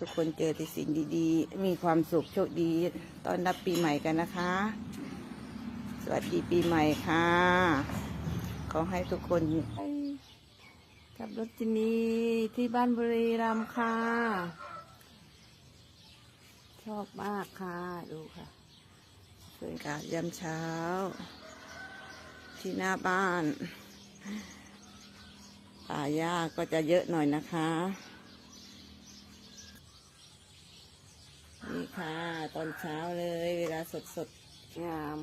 ทุกคนเจอแต่สิ่งดีๆ มีความสุขโชคดีต้อนรับปีใหม่กันนะคะ สวัสดีปีใหม่ค่ะ ขอให้ทุกคนกับรถจินีที่บ้านบุรีรัมย์ค่ะ ชอบมากค่ะ ดูค่ะสวยกาศยามเช้า ที่หน้าบ้านป่าหญ้าก็จะเยอะหน่อยนะคะ นี่ค่ะ ตอนเช้าเลย เวลาสดสดๆงาม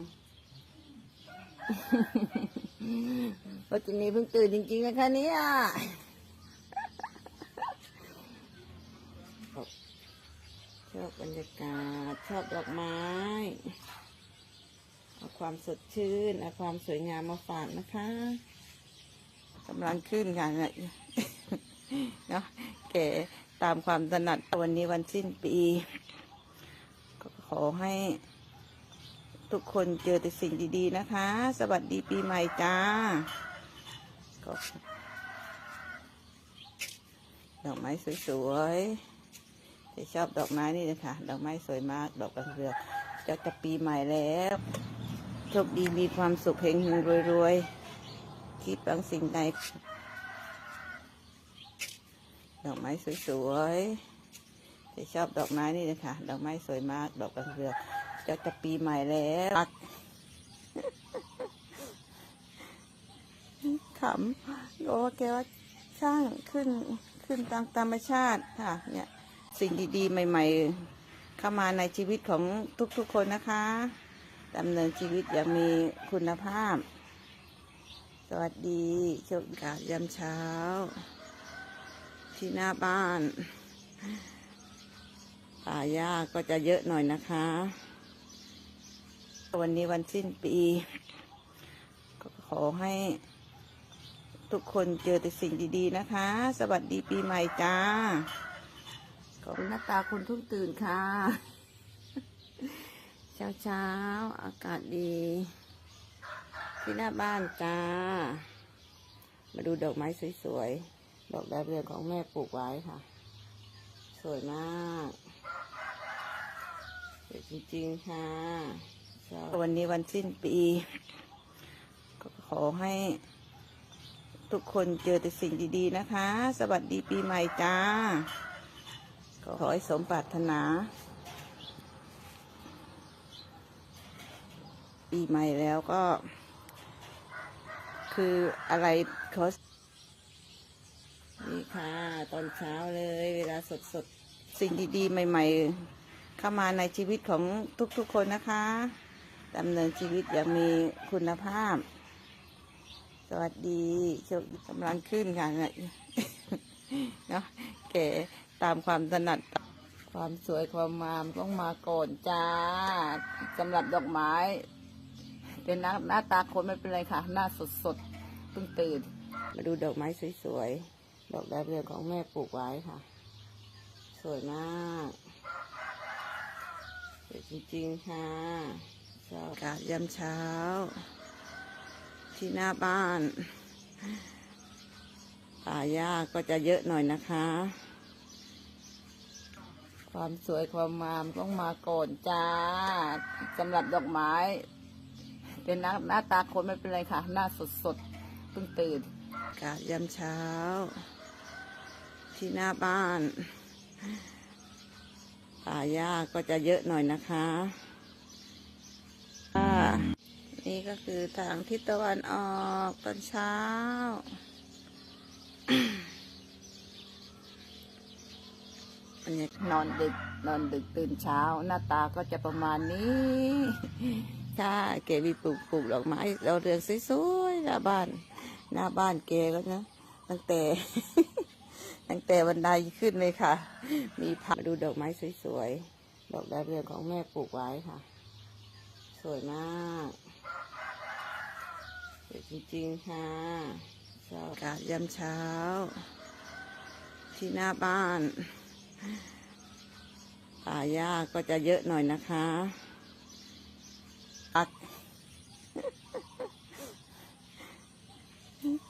วัจะมีเพิ่งตื่นจริงๆนะคะเนี่ยชอบบรรยากาศ ชอบดอกไม้เอาความสดชื่นเอาความสวยงามมาฝากนะคะกำลังขึ้นค่ะเนี่ยเนาะแก่ตามความถนัดวันนี้วันสิ้นปีก็ ขอให้ทุกคนเจอแต่สิ่งดีๆนะคะ สวัสดีปีใหม่จ้าดอกไม้สวยๆแต่ชอบดอกไม้นี่นะคะ ดอกไม้สวยมาก ดอกกระเรือจะจะปีใหม่แล้ว โชคดีมีความสุขเฮงเฮงรวยรวยๆคิดบางสิ่งใดดอกไม้สวยๆ แต่ชอบดอกไม้นี่นะคะดอกไม้สวยมาก ดอกกระเรือจะจะปีใหม่แล้วขำโอ้แกว่าช่างขึ้นขึ้นตามธรรมชาติค่ะ เนี่ย สิ่งดีๆ ใหม่ ๆ เข้ามาในชีวิตของทุกๆคนนะคะดำเนินชีวิตอย่างมีคุณภาพ สวัสดีโชคดียามเช้า ที่หน้าบ้าน ป่าหญ้าก็จะเยอะหน่อยนะคะ วันนี้วันสิ้นปี ก็ขอให้ทุกคนเจอแต่สิ่งดีๆนะคะ สวัสดีปีใหม่จ้า ขอบคุณหน้าตาคนทุกตื่นค่ะ เช้าเช้าๆอากาศดี ที่หน้าบ้านจ้า มาดูดอกไม้สวยๆ ดอกดาวเรืองของแม่ปลูกไว้ค่ะ สวยมาก วยจริงๆค่ะชอบวันนี้วันสิ้นปีก็ขอให้ทุกคนเจอแต่สิ่งดีๆนะคะ สวัสดีปีใหม่จ้า ขอให้สมปรารถนา ปีใหม่แล้วก็ คืออะไรเขานี่ค่ะ ตอนเช้าเลย เวลาสดสดๆสิ่งดีๆ ใหม่ ๆ เข้ามาในชีวิตของทุกๆคนนะคะดำเนินชีวิตอย่างมีคุณภาพ สวัสดีโชคกำลังขึ้นค่ะเนาะแก่ตามความถนัดความสวยความงามต้องมาก่อนจ้าสำหรับดอกไม้เป็นหน้าหน้าตาคนไม่เป็นไรค่ะ หน้าสดสดๆเพิ่งตื่น มาดูดอกไม้สวยๆ ดอกดาวเรืองของแม่ปลูกไว้ค่ะ สวยมาก สวยจริงๆค่ะชอบอากาศยามเช้า ที่หน้าบ้านป่าหญ้าก็จะเยอะหน่อยนะคะ ความสวยความงามต้องมาก่อนจ้าสำหรับดอกไม้ เป็นหน้าหน้าตาคนไม่เป็นไรค่ะ หน้าสดสดๆเพิ่งตื่นอากาศยามเช้า ที่หน้าบ้าน ป่าหญ้าก็จะเยอะหน่อยนะคะนี่ก็คือทางทิศตะวันออกตอนเช้านนอนดึกนอนดึกตื่นเช้า หน้าตาก็จะประมาณนี้ค่ะเกมีปลูกปลูกดอกไม้เราเรืองสวยๆหน้าบ้าน หน้าบ้านเกก็นะตั้งแต่ ตั้งแต่บันไดขึ้นเลยค่ะ มีผักดูดอกไม้สวยๆ ดอกดาวเรืองของแม่ปลูกไว้ค่ะ สวยมากสวยจริงๆค่ะชอบอากาศยามเช้า ที่หน้าบ้านป่าหญ้าก็จะเยอะหน่อยนะคะอัก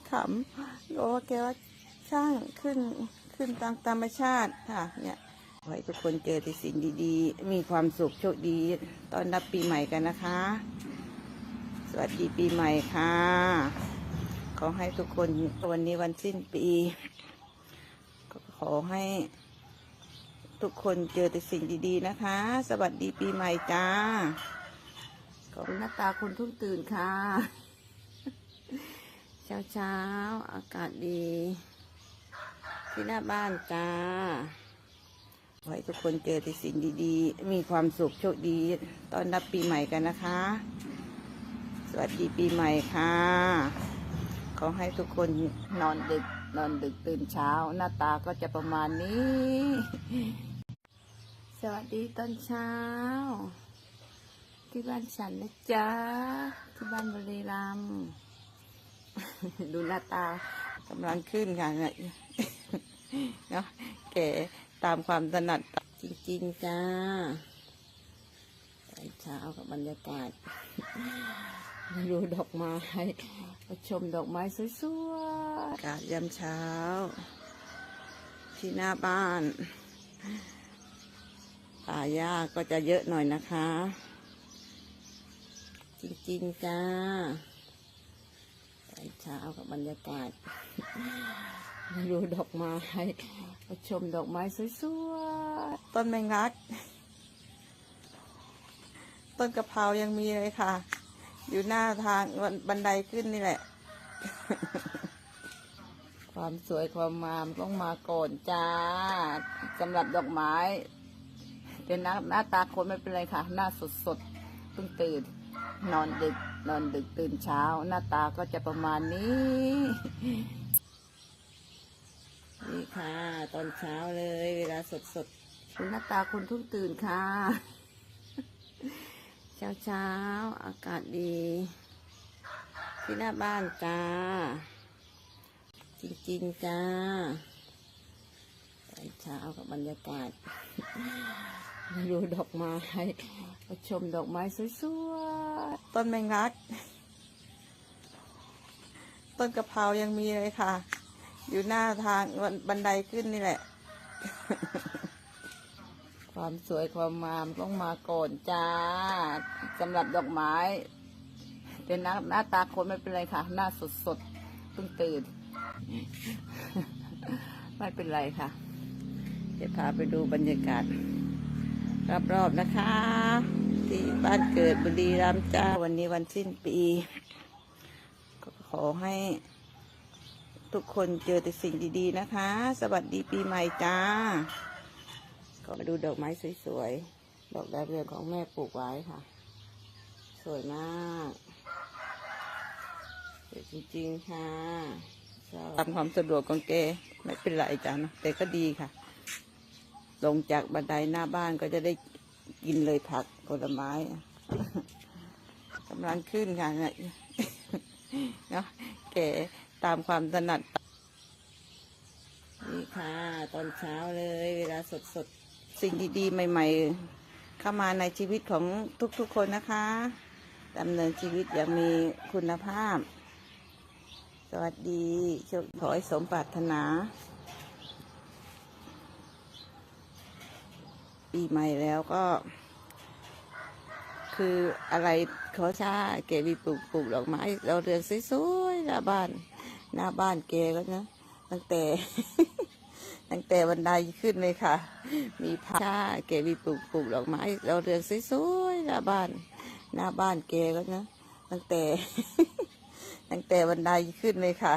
ขำโอ้แกว่า ช่างขึ้นขึ้นตามธรรมชาติค่ะ เนี่ยขอให้ทุกคนเจอแต่สิ่งดีๆ มีความสุขโชคดีตอนรับปีใหม่กันนะคะ สวัสดีปีใหม่ค่ะ ขอให้ทุกคนวันนี้วันสิ้นปี ขอให้ทุกคนเจอแต่สิ่งดีๆนะคะ สวัสดีปีใหม่จ้า ขอบคุณหน้าตาคุณทุกตื่นค่ะเช้าเช้าๆ อากาศดี ที่หน้าบ้านจ้า ขอให้ทุกคนเจอแต่สิ่งดีๆ มีความสุขโชคดีตอนรับปีใหม่กันนะคะ สวัสดีปีใหม่ค่ะ ขอให้ทุกคนนอนดึก นอนดึกตื่นเช้า หน้าตาก็จะประมาณนี้ สวัสดีตอนเช้า ที่บ้านฉันนะจ๊ะ ที่บ้านบริรัมดูหน้าตากำลังขึ้นค่ะ เนาะแก่ตามความถนัดจริง ๆ จ้าเช้ากับบรรยากาศดูดอกไม้ชมดอกไม้สวยๆอากาศยามเช้า ที่หน้าบ้านป่าหญ้าก็จะเยอะหน่อยนะคะ จริง ๆ จ้าเช้ากับบรรยากาศ ดูดอกไม้มาชมดอกไม้สวยๆ ต้นแมงลัก ต้นกะเพรายังมีเลยค่ะ อยู่หน้าทางบันไดขึ้นนี่แหละ ความสวยความงามต้องมาก่อนจ้าสำหรับดอกไม้เป็นหน้าหน้าตาคนไม่เป็นไรค่ะ หน้าสดสดๆเพิ่งตื่น นอนดึก นอนดึกตื่นเช้า หน้าตาก็จะประมาณนี้ นี่ค่ะ ตอนเช้าเลย เวลาสดสดหน้าตาคนทุกตื่นค่ะ เช้าเช้าอากาศดี ที่หน้าบ้านจ้า จริงๆจ้าตอนเช้ากับบรรยากาศดูดอกไม้ชมดอกไม้สวยๆต้นแมงลัก ต้นกะเพรายังมีเลยค่ะ อยู่หน้าทางบันไดขึ้นนี่แหละ ความสวยความงามต้องมาก่อนจ้าสำหรับดอกไม้เป็นหน้าหน้าตาคนไม่เป็นไรค่ะ หน้าสดสดๆเพิ่งตื่น ไม่เป็นไรค่ะ เดี๋ยวพาไปดูบรรยากาศรอบๆนะคะ ที่บ้านเกิดบุรีรัมย์จ้าวันนี้วันสิ้นปีก็ขอให้ ทุกคนเจอแต่สิ่งดีๆนะคะ สวัสดีปีใหม่จ้า ก็มาดูดอกไม้สวยๆ ดอกดาวเรืองของแม่ปลูกไว้ค่ะ สวยมากสวยจริงๆค่ะตามความสะดวกของแกไม่เป็นไรจ้านะแต่ก็ดีค่ะ ลงจากบันไดหน้าบ้านก็จะได้กินเลยผักผลไม้กำลังขึ้นค่ะเนี่ยเนาะแก ตามความถนัด นี่ค่ะ ตอนเช้าเลย เวลาสดสดสิ่งดีๆ ใหม่ ๆ เข้ามาในชีวิตของทุกๆคนนะคะดำเนินชีวิตอย่างมีคุณภาพ สวัสดีขอให้สมปรารถนา ปีใหม่แล้วก็ คืออะไรขอชาเกวีปลูกปลูกดอกไม้เราเรืองสวยๆหน้าบ้าน หน้าบ้านแกก็นะ ตั้งแต่ ตั้งแต่บันไดขึ้นเลยค่ะ มีพาชาเกวีปลูกปลูกดอกไม้เราเรืองสวยๆหน้าบ้าน หน้าบ้านแกก็นะ ตั้งแต่ ตั้งแต่บันไดขึ้นเลยค่ะ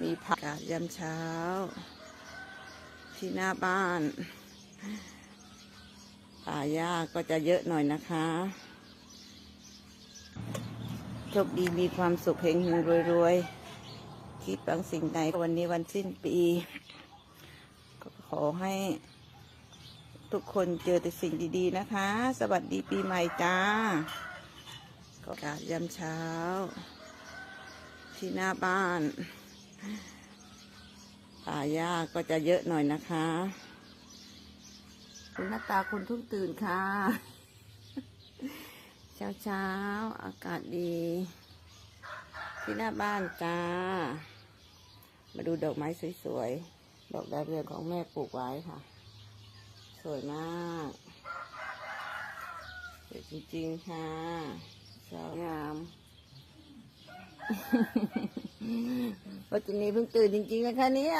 มีผักกายามเช้า ที่หน้าบ้านป่าหญ้าก็จะเยอะหน่อยนะคะโชคดีมีความสุขเฮงเฮงรวยรวยๆ คิดบางสิ่งใดวันนี้วันสิ้นปี ก็ขอให้ทุกคนเจอแต่สิ่งดีๆนะคะ สวัสดีปีใหม่จ้า ก็อากาศยามเช้า ที่หน้าบ้านป่าหญ้าก็จะเยอะหน่อยนะคะดูหน้าตาคนทุกตื่นค่ะ เช้าเช้าๆอากาศดี ที่หน้าบ้านจ้า มาดูดอกไม้สวยๆ ดอกดาวเรืองของแม่ปลูกไว้ค่ะ สวยมากสวยจริงๆค่ะสวยงามวัจนีเพิ่งตื่นจริงๆนะคะเนี่ย